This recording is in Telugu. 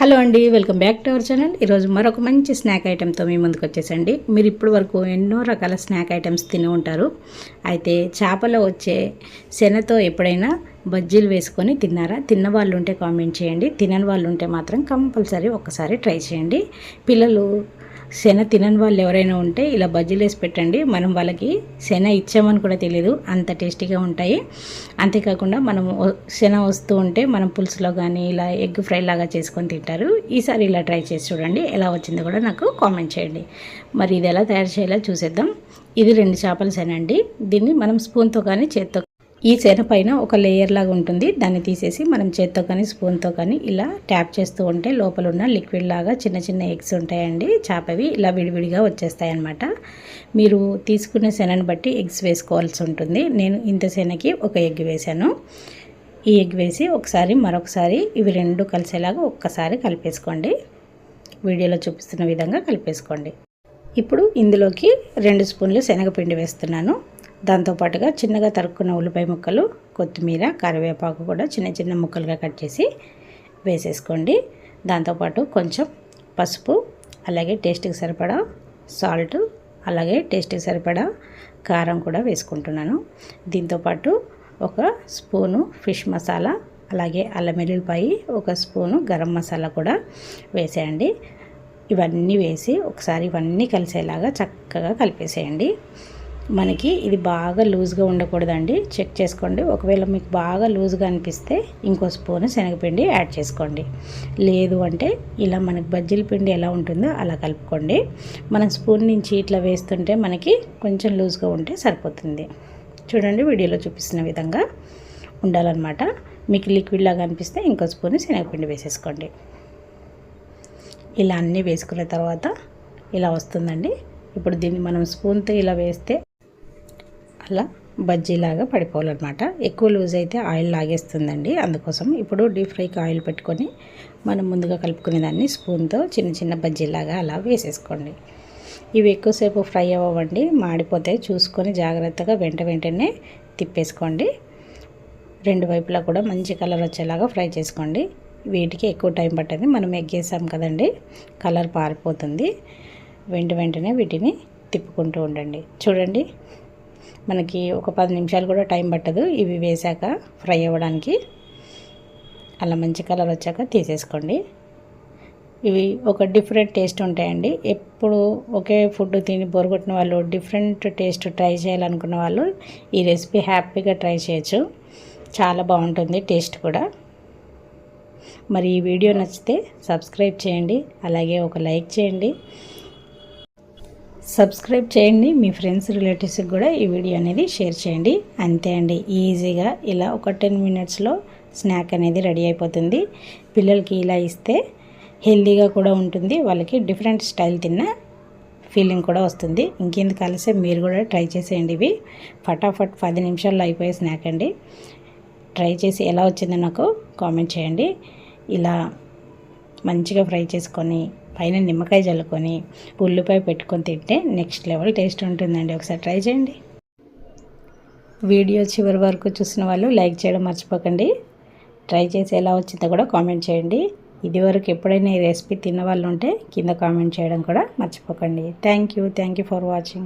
హలో అండి welcome back to our channel. ఈరోజు మరొక మంచి స్నాక్ ఐటెంతో మీ ముందుకు వచ్చేసండి. మీరు ఇప్పటి వరకు ఎన్నో రకాల స్నాక్ ఐటమ్స్ తిని ఉంటారు. అయితే చేపలో వచ్చే శనతో ఎప్పుడైనా బజ్జీలు వేసుకొని తిన్నారా? తిన్న వాళ్ళు ఉంటే కామెంట్ చేయండి. తినని వాళ్ళు ఉంటే మాత్రం కంపల్సరీ ఒక్కసారి ట్రై చేయండి. పిల్లలు శన తినని వాళ్ళు ఎవరైనా ఉంటే ఇలా బజ్జీలు వేసి పెట్టండి. మనం వాళ్ళకి శన ఇచ్చామని కూడా తెలియదు అంత టేస్టీగా ఉంటాయి. అంతేకాకుండా మనం శన వస్తూ ఉంటే మనం పులుసులో కానీ ఇలా ఎగ్ ఫ్రై లాగా చేసుకొని తింటారు. ఈసారి ఇలా ట్రై చేసి చూడండి. ఎలా వచ్చిందో కూడా నాకు కామెంట్ చేయండి. మరి ఇది ఎలా తయారు చేయాలో చూసేద్దాం. ఇది రెండు చేపల శన అండి. దీన్ని మనం స్పూన్తో కానీ చేత్తో ఈ శన పైన ఒక లేయర్ లాగా ఉంటుంది. దాన్ని తీసేసి మనం చేత్తో కానీ స్పూన్తో కానీ ఇలా ట్యాప్ చేస్తూ ఉంటే లోపల ఉన్న లిక్విడ్ లాగా చిన్న చిన్న ఎగ్స్ ఉంటాయండి. చేపవి ఇలా విడివిడిగా వచ్చేస్తాయి అన్నమాట మీరు తీసుకునే శనని బట్టి ఎగ్స్ వేసుకోవాల్సి ఉంటుంది. నేను ఇంత శనకి ఒక ఎగ్ వేశాను. ఈ ఎగ్ వేసి ఒకసారి మరొకసారి ఇవి రెండు కలిసేలాగా ఒక్కసారి కలిపేసుకోండి. వీడియోలో చూపిస్తున్న విధంగా కలిపేసుకోండి. ఇప్పుడు ఇందులోకి రెండు స్పూన్లు శనగపిండి వేస్తున్నాను. దాంతోపాటుగా చిన్నగా తరుక్కున్న ఉల్లిపాయ ముక్కలు కొత్తిమీర కరివేపాకు కూడా చిన్న చిన్న ముక్కలుగా కట్ చేసి వేసేసుకోండి. దాంతోపాటు కొంచెం పసుపు అలాగే టేస్ట్కి సరిపడా సాల్ట్ అలాగే టేస్ట్కి సరిపడా కారం కూడా వేసుకుంటున్నాను. దీంతోపాటు ఒక స్పూను ఫిష్ మసాలా అలాగే అల్లం వెల్లుల్లిపాయ ఒక స్పూను గరం మసాలా కూడా వేసేయండి. ఇవన్నీ వేసి ఒకసారి ఇవన్నీ కలిసేలాగా చక్కగా కలిపేసేయండి. మనకి ఇది బాగా లూజ్గా ఉండకూడదండి. చెక్ చేసుకోండి. ఒకవేళ మీకు బాగా లూజ్గా అనిపిస్తే ఇంకో స్పూన్ శనగపిండి యాడ్ చేసుకోండి. లేదు అంటే ఇలా మనకి బజ్జీల పిండి ఎలా ఉంటుందో అలా కలుపుకోండి. మనం స్పూన్ నుంచి ఇట్లా వేస్తుంటే మనకి కొంచెం లూజ్గా ఉంటే సరిపోతుంది. చూడండి వీడియోలో చూపిస్తున్న విధంగా ఉండాలన్నమాట. మీకు లిక్విడ్ లాగా అనిపిస్తే ఇంకో స్పూన్ శనగపిండి వేసేసుకోండి. ఇలా అన్నీ వేసుకున్న తర్వాత ఇలా వస్తుందండి. ఇప్పుడు దీన్ని మనం స్పూన్తో ఇలా వేస్తే అలా బజ్జీలాగా పడిపోవాలన్నమాట. ఎక్కువ లూజ్ అయితే ఆయిల్ లాగేస్తుందండి. అందుకోసం ఇప్పుడు డీప్ ఫ్రైకి ఆయిల్ పెట్టుకొని మనం ముందుగా కలుపుకునే దాన్ని స్పూన్తో చిన్న చిన్న బజ్జీలాగా అలా వేసేసుకోండి. ఇవి ఎక్కువసేపు ఫ్రై అవ్వండి మాడిపోతే చూసుకొని జాగ్రత్తగా వెంట వెంటనే తిప్పేసుకోండి. రెండు వైపులా కూడా మంచి కలర్ వచ్చేలాగా ఫ్రై చేసుకోండి. వీటికి ఎక్కువ టైం పట్టింది. మనం ఎగ్గేసాం కదండి కలర్ పారిపోతుంది. వెంట వెంటనే వీటిని తిప్పుకుంటూ ఉండండి. చూడండి మనకి ఒక పది నిమిషాలు కూడా టైం పట్టదు. ఇవి వేసాక ఫ్రై అవ్వడానికి అలా మంచి కలర్ వచ్చాక తీసేసుకోండి. ఇవి ఒక డిఫరెంట్ టేస్ట్ ఉంటాయండి. ఎప్పుడు ఒకే ఫుడ్ తిని బొరగొట్టిన వాళ్ళు డిఫరెంట్ టేస్ట్ ట్రై చేయాలనుకున్న వాళ్ళు ఈ రెసిపీ హ్యాపీగా ట్రై చేయొచ్చు. చాలా బాగుంటుంది టేస్ట్ కూడా. మరి ఈ వీడియో నచ్చితే సబ్స్క్రైబ్ చేయండి. అలాగే ఒక లైక్ చేయండి. సబ్స్క్రైబ్ చేయండి. మీ ఫ్రెండ్స్ రిలేటివ్స్కి కూడా ఈ వీడియో అనేది షేర్ చేయండి. అంతే అండి. ఈజీగా ఇలా ఒక టెన్ మినిట్స్లో స్నాక్ అనేది రెడీ అయిపోతుంది. పిల్లలకి ఇలా ఇస్తే హెల్తీగా కూడా ఉంటుంది. వాళ్ళకి డిఫరెంట్ స్టైల్ తిన్న ఫీలింగ్ కూడా వస్తుంది. ఇంకెందుకు కలిసే మీరు కూడా ట్రై చేసేయండి ఇవి. ఫటాఫట్ పది నిమిషాల్లో అయిపోయే స్నాక్ అండి. ట్రై చేసి ఎలా వచ్చిందో నాకు కామెంట్ చేయండి. ఇలా మంచిగా ఫ్రై చేసుకొని పైన నిమ్మకాయ చల్లుకొని ఉల్లిపాయ పెట్టుకొని తింటే నెక్స్ట్ లెవెల్ టేస్ట్ ఉంటుందండి. ఒకసారి ట్రై చేయండి. వీడియో చివరి వరకు చూసిన వాళ్ళు లైక్ చేయడం మర్చిపోకండి. ట్రై చేసి ఎలా వచ్చిందో కూడా కామెంట్ చేయండి. ఇదివరకు ఎప్పుడైనా ఈ రెసిపీ తిన్న వాళ్ళు ఉంటే కింద కామెంట్ చేయడం కూడా మర్చిపోకండి. Thank you. Thank you for watching.